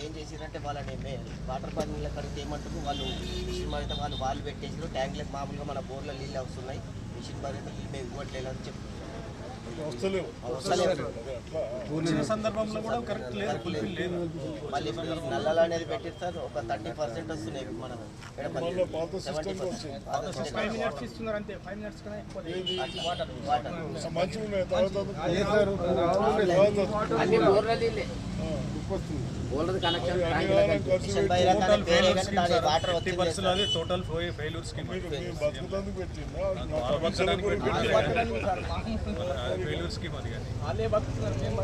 ఏం చేసిరంటే వాళ్ళని వాటర్ పనుల కడితే ఏమంటారు వాళ్ళు మిషన్ పడితే వాళ్ళు వాళ్ళు పెట్టేసారు ట్యాంక్లకు మామూలుగా మన బోర్ల నీళ్ళు వస్తున్నాయి మిషన్ మరి నీళ్ళు మేము ఇవ్వట్లేదు అని చెప్తున్నారు వచ్చిన సందర్భంలో కూడా కరెక్ట్ లేదు కరెక్ట్ లేదు. లేదు. మళ్ళీ ఇప్పుడు ఈ నల్లలు అనేది పెట్టిస్తారు ఒక థర్టీ పర్సెంట్ వస్తున్నాయి ఇప్పుడు మనం ఇక్కడ మళ్ళీ మళ్ళీ పాత 70% system పాత ఫైవ్ system. మినిట్స్ ఇస్తున్నారు అంతే. ఫైవ్ మినిట్స్ కన్నా ఎక్కువ లేదు. అట్లా వాటర్ వాటర్ మంచిగా ఉన్నాయి. తర్వాత అన్ని బోర్ల నీళ్ళే. బోర్లది కనెక్షన్ మిషన్ భగీరథ టోటల్ అనేది వేరే స్కీమ్ అది కానీ వాళ్ళే బతుకుతున్నారు మేము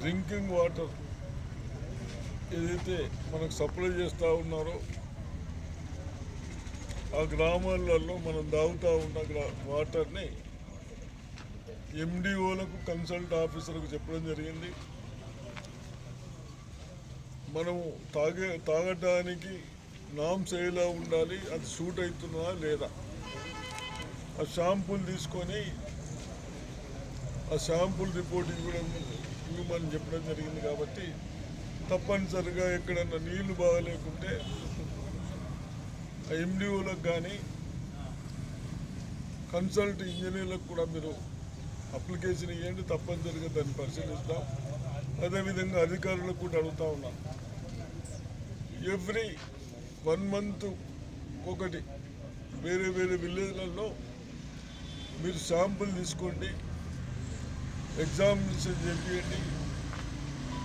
డ్రింకింగ్ వాటర్ ఏదైతే మనకు సప్లై చేస్తూ ఉన్నారో ఆ గ్రామాలలో మనం దాగుతూ ఉన్న గ్రా- వాటర్ని ఎండిఓలకు కన్సల్ట్ ఆఫీసర్కు చెప్పడం జరిగింది. మనము తాగే తాగడానికి నామ్స్ ఎలా ఉండాలి అది సూట్ అవుతుందా లేదా? ఆ షాంపూలు తీసుకొని ఆ షాంపూల్ రిపోర్ట్ ఇవ్వడం ఇవ్వమని చెప్పడం జరిగింది కాబట్టి తప్పనిసరిగా ఎక్కడన్నా నీళ్ళు బాగలేకుంటే ఎండిఓలకు కానీ కన్సల్ట్ ఇంజనీర్లకు కూడా మీరు అప్లికేషన్ ఇవ్వండి తప్పనిసరిగా దాన్ని పరిశీలిస్తాం. అదేవిధంగా అధికారులకు కూడా అడుగుతూ ఉన్నాం. ఎవ్రీ వన్ మంత్ ఒకటి వేరే వేరే విలేజ్లలో మీరు శాంపుల్ తీసుకోండి ఎగ్జామినేషన్ చేయండి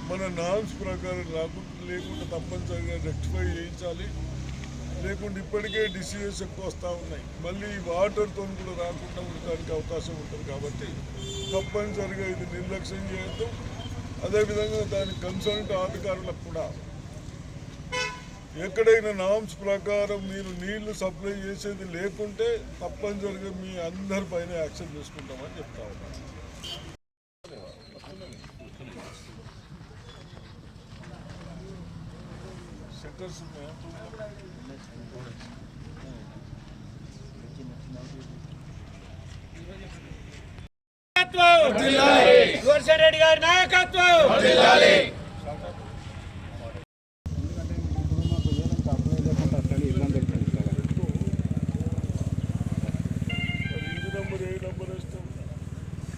మన నామ్స్ ప్రకారం రాకుండా లేకుండా తప్పనిసరిగా రెక్టిఫై చేయించాలి. లేకుంటే ఇప్పటికే డిసీజెస్ ఎక్కువ వస్తూ ఉన్నాయి. మళ్ళీ వాటర్తో కూడా రాకుండా ఉండడానికి అవకాశం ఉంటుంది కాబట్టి తప్పనిసరిగా ఇది నిర్లక్ష్యం చేయొద్దు. అదేవిధంగా దాని కన్సల్ట్ అధికారులకు కూడా ఎక్కడైనా నామ్స్ ప్రకారం మీరు నీళ్ళు సప్లై చేసేది లేకుంటే తప్పనిసరిగా మీ అందరి పైన యాక్షన్ తీసుకుంటామని చెప్తా ఉన్నాను. సెంటర్స్ ఉన్నాయా రెడ్డి గారి నాయకత్వం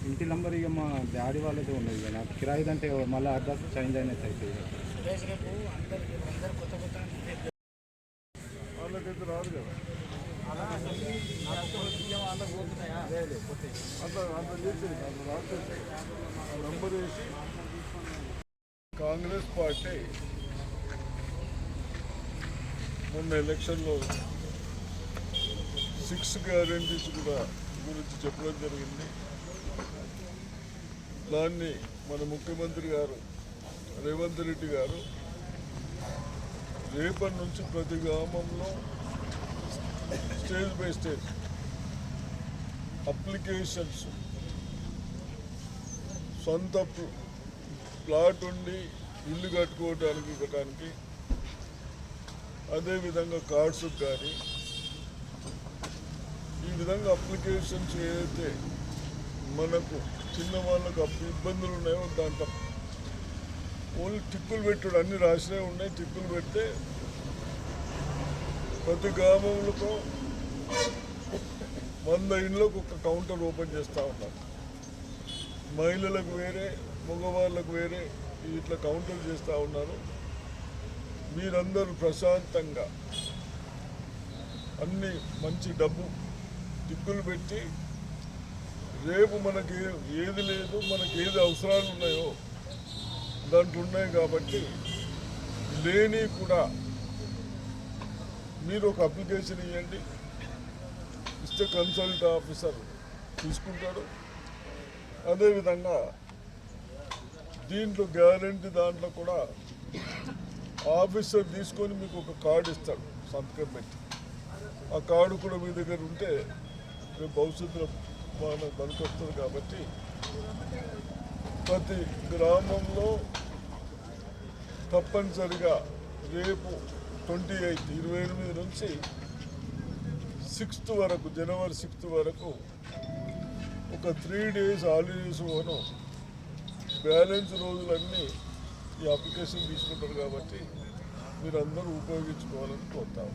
ఇంటి ఇంటి నంబర్ ఇక మా డాడీ వాళ్ళతో ఉండదు ఇక నాకు కిరాయి అంటే మళ్ళీ అడ్రస్ చేంజ్ అయినట్టు అయితే వాళ్ళకైతే రాదు కదా. అంత అంత చేసేది అంత రాసేది ఆ నంబర్ వేసి కాంగ్రెస్ పార్టీ మొన్న ఎలక్షన్లో సిక్స్ గ్యారంటీస్ కూడా గురించి చెప్పడం జరిగింది. దాన్ని మన ముఖ్యమంత్రి గారు రేవంత్ రెడ్డి గారు రేపటి నుంచి ప్రతి గ్రామంలో స్టేజ్ బై స్టేజ్ అప్లికేషన్స్ సొంత ప్లాట్ ఉండి ఇల్లు కట్టుకోవడానికి ఇవ్వడానికి అదేవిధంగా కార్డ్స్ కానీ ఈ విధంగా అప్లికేషన్స్ ఏదైతే మనకు చిన్న వాళ్ళకు అప్పు ఇబ్బందులు ఉన్నాయో దాంట్లో ఓన్లీ టిక్కులు పెట్టుడు. అన్ని రాసినవి ఉన్నాయి. టిక్కులు పెడితే ప్రతి గ్రామంలో వంద ఇండ్లకు ఒక కౌంటర్ ఓపెన్ చేస్తూ ఉన్నారు. మహిళలకు వేరే మగవాళ్ళకు వేరే ఇట్లా కౌంటర్ చేస్తూ ఉన్నారు. మీరందరూ ప్రశాంతంగా అన్ని మంచి డబ్బు టిక్కులు పెట్టి రేపు మనకి ఏది లేదు మనకి ఏది అవసరాలు ఉన్నాయో దాంట్లో ఉన్నాయి కాబట్టి లేని కూడా మీరు ఒక అప్లికేషన్ ఇవ్వండి ఇస్తే కన్సల్ట్ ఆఫీసర్ తీసుకుంటాడు అదేవిధంగా దీంట్లో గ్యారంటీ దాంట్లో కూడా ఆఫీసర్ తీసుకొని మీకు ఒక కార్డు ఇస్తాడు సంతకం పెట్టి. ఆ కార్డు కూడా మీ దగ్గర ఉంటే రేపు భవిష్యత్తులో మన పనికొస్తుంది కాబట్టి ప్రతి గ్రామంలో తప్పనిసరిగా రేపు ట్వంటీ ఎయిత్ ఇరవై ఎనిమిది నుంచి సిక్స్త్ వరకు జనవరి సిక్స్త్ వరకు ఒక త్రీ డేస్ హాలిడేస్ పోను బ్యాలెన్స్ రోజులన్నీ ఈ అప్లికేషన్ తీసుకుంటారు కాబట్టి మీరందరూ ఉపయోగించుకోవాలని కోరుతాము